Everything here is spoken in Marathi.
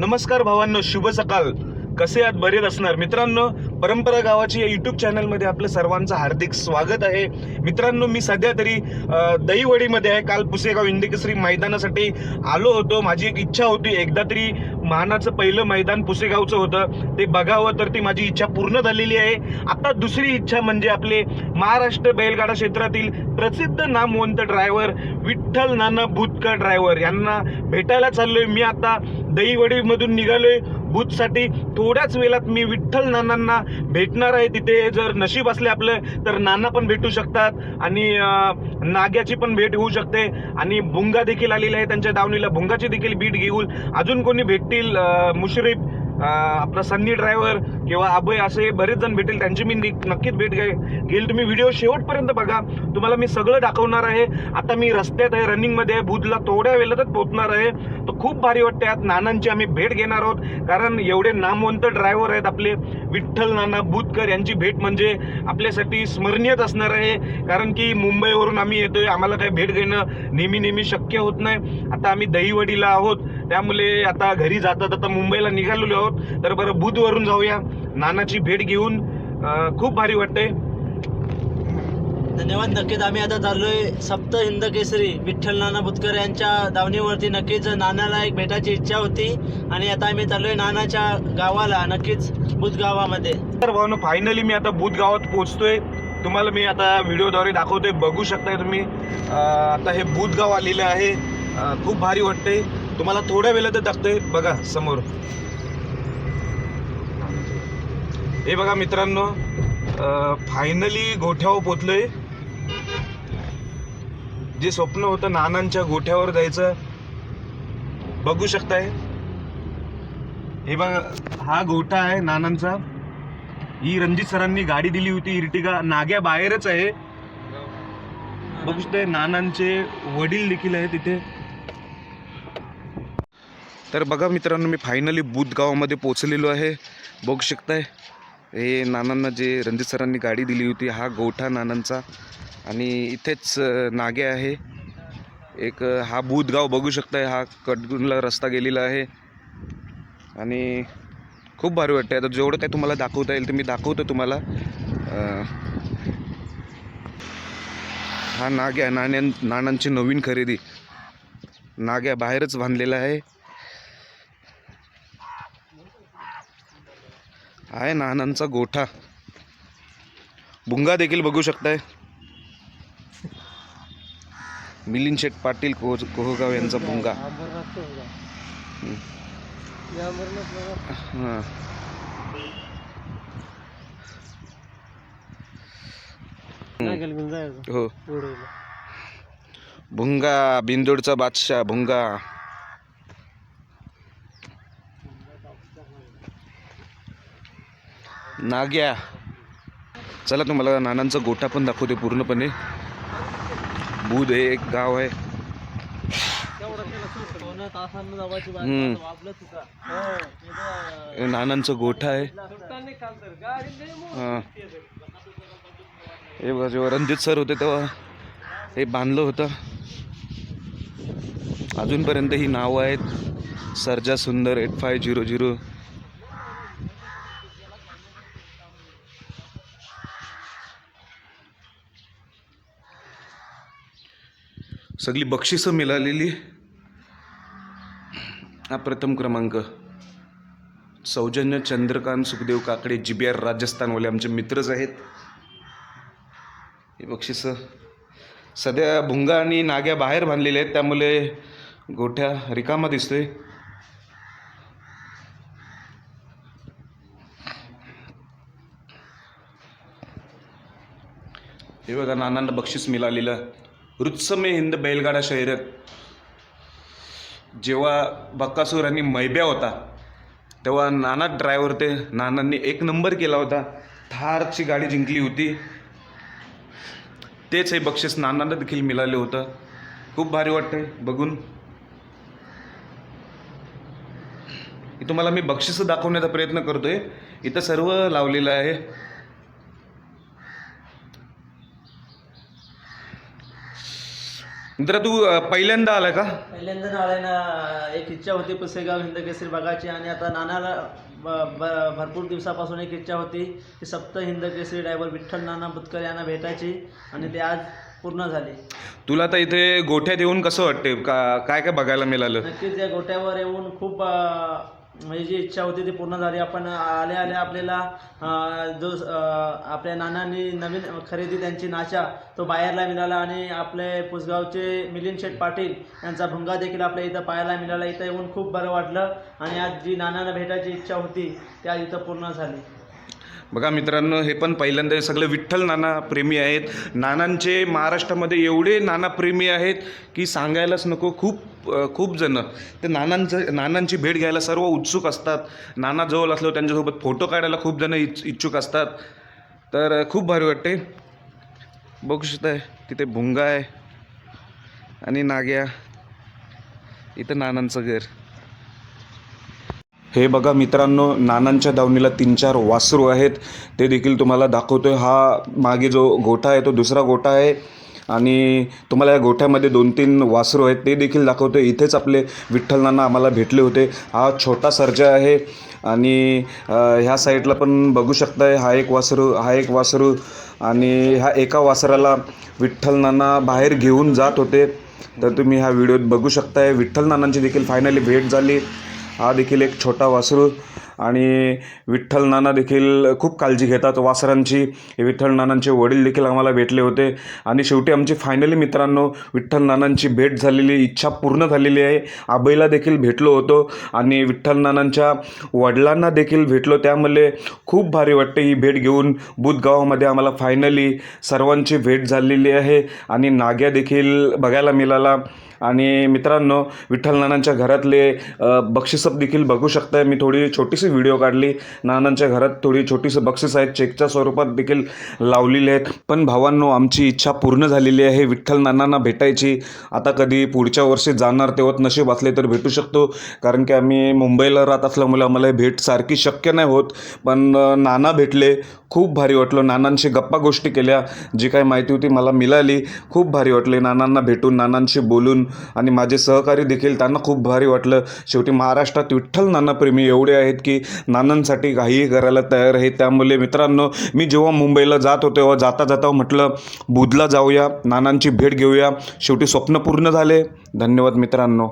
नमस्कार भावांनो शुभ सकाळ कसे आहात? बरेच असणार. मित्रांनो परंपरा गावाची या युट्यूब चॅनलमध्ये आपलं सर्वांचं हार्दिक स्वागत आहे. मित्रांनो मी सध्या तरी दहीवडीमध्ये आहे. काल पुसेगाव इंदिकेसरी मैदानासाठी आलो होतो. माझी एक इच्छा होती. एकदा तरी मानाचं पहिलं मैदान पुसेगावचं होतं. ते बघावं तर ती माझी इच्छा पूर्ण झालेली आहे. आता दुसरी इच्छा म्हणजे आपले महाराष्ट्र बैलगाडा क्षेत्रातील प्रसिद्ध नामवंत ड्रायव्हर विठ्ठल नाना भूतकर ड्रायव्हर यांना भेटायला चाललोय. मी आता दहीवडीमधून निघालोय. बूथसाठी थोड्याच वेळात मी विठ्ठल नानांना भेटणार आहे तिथे. जर नशीब असले आपलं तर नाना पण भेटू शकतात. आणि नाग्याची पण भेट होऊ शकते. आणि भुंगा देखील आलेला आहे त्यांच्या दावणीला. भुंगाची देखील भेट घेऊन अजून कोणी भेटतील मुश्रीफ? आपला सन्नी ड्रायव्हर किंवा अभय असे बरेच जण भेटेल त्यांची मी नक्कीच भेट घे घेईल. तुम्ही व्हिडिओ शेवटपर्यंत बघा. तुम्हाला मी सगळं दाखवणार आहे. आता मी रस्त्यात आहे रनिंगमध्ये आहे. बुधला थोड्या वेळातच पोहोचणार आहे. तर खूप भारी वाटते आज नानांची आम्ही भेट घेणार आहोत. कारण एवढे नामवंत ड्रायव्हर आहेत आपले. विठ्ठल नाना बुधकर यांची भेट म्हणजे आपल्यासाठी स्मरणीयच असणार आहे. कारण की मुंबईवरून आम्ही येतोय. आम्हाला काही भेट घेणं नेहमी नेहमी शक्य होत नाही. आता आम्ही दहीवडीला आहोत. त्यामुळे आता घरी जातात. आता मुंबईला निघालेलो आहोत. तर बरं बुधवरून जाऊया. नानाची भेट घेऊन खूप भारी वाटतंय. धन्यवाद नक्कीच. आम्ही आता चाललोय सप्त हिंद केसरी विठ्ठल नाना बुतकर यांच्या दावणीवरती. नक्कीच नानाला एक भेटायची इच्छा होती. आणि आता आम्ही चाललोय नानाच्या गावाला नक्कीच बुध गावामध्ये तर भावना फायनली मी आता बुध गावात पोहोचतोय. तुम्हाला मी आता व्हिडिओद्वारे दाखवतोय. बघू शकताय तुम्ही. आता हे बुध गाव आलेलं आहे. खूप भारी वाटतंय. तुम्हाला थोड्या वेळातच दाखतोय बघा समोर. हे बघा मित्रांनो फायनली गोठ्यावर पोचलोय. जे स्वप्न होतं नानांच्या गोठ्यावर जायचं बघू शकताय. हे बघा हा गोठा आहे नानांचा. ही रणजित सरांनी गाडी दिली होती इर्टिगा नाग्या बाहेरच आहे. बघू शकताय नानांचे वडील देखील आहे तिथे तर बघा मित्रांनो मी फायनली बुध गावामध्ये पोचलेलो आहे. बघू शकताय. हे नानांना जे रणजित सरांनी गाडी दिली होती हा गोठा नानांचा. आणि इथेच नागे आहे. एक हा भूतगाव बघू शकताय हा कटगुनला रस्ता गेलेला आहे. आणि खूप भारी वाटतं आता जेवढं काय तुम्हाला दाखवता येईल ते मी दाखवतो तुम्हाला. हा नाग्या नाण्या नाण्यांची नवीन खरेदी. नाग्या बाहेरच बांधलेला आहे. आहे नानांचा गोठा. भुंगा देखील बघू शकताय. मिलिंद शेठ पाटील कोह कोहगाव यांचा भुंगा हां. हो. भुंगा बिंदोडचा बादशाह भुंगा नाग्या. चला तुम्हाला नानांचा गोठा पण दाखवते पूर्णपणे. बुध हे एक गाव आहे. हे नानांचा गोठा आहे. हां. हे बघा जेव्हा रणजित सर होते तेव्हा हे बांधलं होतं. अजूनपर्यंत ही नावं आहेत. सर्जा सुंदर एट फाय झिरो झिरो. सगळी बक्षिसं मिळालेली. हा प्रथम क्रमांक. सौजन्य Chandrakant Sukhdev Kakde G B R राजस्थानवाले आमचे मित्रच आहेत. हे बक्षिसं सध्या भुंगा आणि नाग्या बाहेर बांधलेल्या आहेत. त्यामुळे गोठ्या रिकामा दिसतोय. हे बघा नानांना बक्षीस मिळालेलं. रुत्समे हिंद बैलगाडा शर्यत. जेव्हा बक्कासूर आणि मैब्या होता तेव्हा नाना ड्रायव्हर ते नानांनी एक नंबर केला होता. थारची गाडी जिंकली होती. तेच हे बक्षीस नानांना देखील मिळाले होतं. खूप भारी वाटतंय बघून. तुम्हाला मी बक्षीस दाखवण्याचा प्रयत्न करतोय. इथं सर्व लावलेलं आहे. मित्रा तू अ, पहिल्यांदा आला का? पहिल्यांदा नारायण एक इच्छा होती पुसेगाव हिंद केसरी बघायची आणि आता नानाला ब- ब- भरपूर दिवसापासून एक इच्छा होती की सप्त हिंद केसरी ड्रायव्हर विठ्ठल नाना बुतकर यांना भेटायची आणि ते आज पूर्ण झाली. तुला आता इथे गोठ्यात येऊन कसं वाटते का काय काय बघायला मिळालं? नक्कीच या गोट्यावर येऊन खूप अं, म्हणजे जी इच्छा होती ती पूर्ण झाली. आपण आल्या आले आपल्याला जो आपल्या नानांनी नवीन खरेदी त्यांची नाचा तो बाहेरला मिळाला आणि आपले पुसगावचे मिलिंद शेठ पाटील यांचा भुंगा देखील आपल्या इथं पाहायला मिळाला. इथं येऊन खूप बरं वाटलं आणि आज जी नानांना भेटायची इच्छा होती त्या इथं पूर्ण झाली. बघा मित्रांनो हे पण पहिल्यांदा सगळे विठ्ठल नाना प्रेमी आहेत. नानांचे महाराष्ट्रामध्ये एवढे नाना प्रेमी आहेत की सांगायलाच नको खूप खूप जणं. ते नानांचं नानांची भेट घ्यायला सर्व उत्सुक असतात. नाना जवळ असलो त्यांच्यासोबत फोटो काढायला खूप जणं इच्छ इच्छुक असतात. तर खूप भारी वाटते बघू शकताय तिथे भुंगा आहे आणि नाग्या. इथं नानांचं घर. हे बघा मित्रांनो नानांच्या दावणीला तीन चार वासरू आहेत. ते देखील तुम्हाला दाखवतोय. हा मागे जो गोठा आहे तो दुसरा गोठा आहे. आणि तुम्हाला या गोठ्यामध्ये दोन तीन वासरू आहेत. ते देखील दाखवतोय. इथेच आपले विठ्ठल नाना आम्हाला भेटले होते. हा छोटा सर्जा आहे. आणि ह्या साईडला पण बघू शकताय हा एक वासरू हा एक वासरू. आणि ह्या एका वासराला विठ्ठल नाना बाहेर घेऊन जात होते. तर तुम्ही ह्या व्हिडिओत बघू शकताय. विठ्ठल नानांची देखील फायनली भेट झाली. हा देखील एक छोटा वासरू आणि विठ्ठल नाना देखील खूप काळजी घेतात. वासरांची विठ्ठल नानांचे वडील देखील आम्हाला भेटले होते. आणि शेवटी आमची फायनली मित्रांनो विठ्ठल नानांची भेट झालेली इच्छा पूर्ण झालेली आहे. आबईला देखील भेटलो होतो आणि विठ्ठल नानांच्या वडिलांना देखील भेटलो. त्यामुळे खूप भारी वाटते ही भेट घेऊन. बुधगावामध्ये आम्हाला फायनली सर्वांची भेट झालेली आहे. आणि नाग्या देखील बघायला मिळाला. आणि मित्रांनो विठ्ठल नानांच्या घरातले अ, बक्षिसं देखील बघू शकताय. मी थोडी छोटीशी व्हिडिओ काढली. नानांच्या घरात थोडी छोटीशी बक्षीस आहेत. चेकच्या स्वरूपात देखील लावलेली आहेत. पण भावांनो आमची इच्छा पूर्ण झालेली आहे विठ्ठल नानांना भेटायची. आता कधी पुढच्या वर्षी जाणार तेव्हा नशीब असले तर भेटू शकतो. कारण की आम्ही मुंबईला राहत असल्यामुळे आम्हाला हे भेट सारखी शक्य नाही होत. पण नाना भेटले. खूप भारी वाटलं. नानांशी गप्पा गोष्टी केल्या. जी काही माहिती होती मला मिळाली. खूप भारी वाटले नानांना भेटून नानांशी बोलून. आणि माझे सहकारी देखील त्यांना खूप भारी वाटलं. शेवटी महाराष्ट्रात विठ्ठल नानाप्रेमी एवढे आहेत की नानांसाठी काहीही करायला तयार आहे त्यामुळे मित्रांनो मी जेव्हा मुंबईला जात होतो तेव्हा जाता जाता म्हटलं बुधला जाऊया नानांची भेट घेऊया. शेवटी स्वप्न पूर्ण झाले. धन्यवाद मित्रांनो.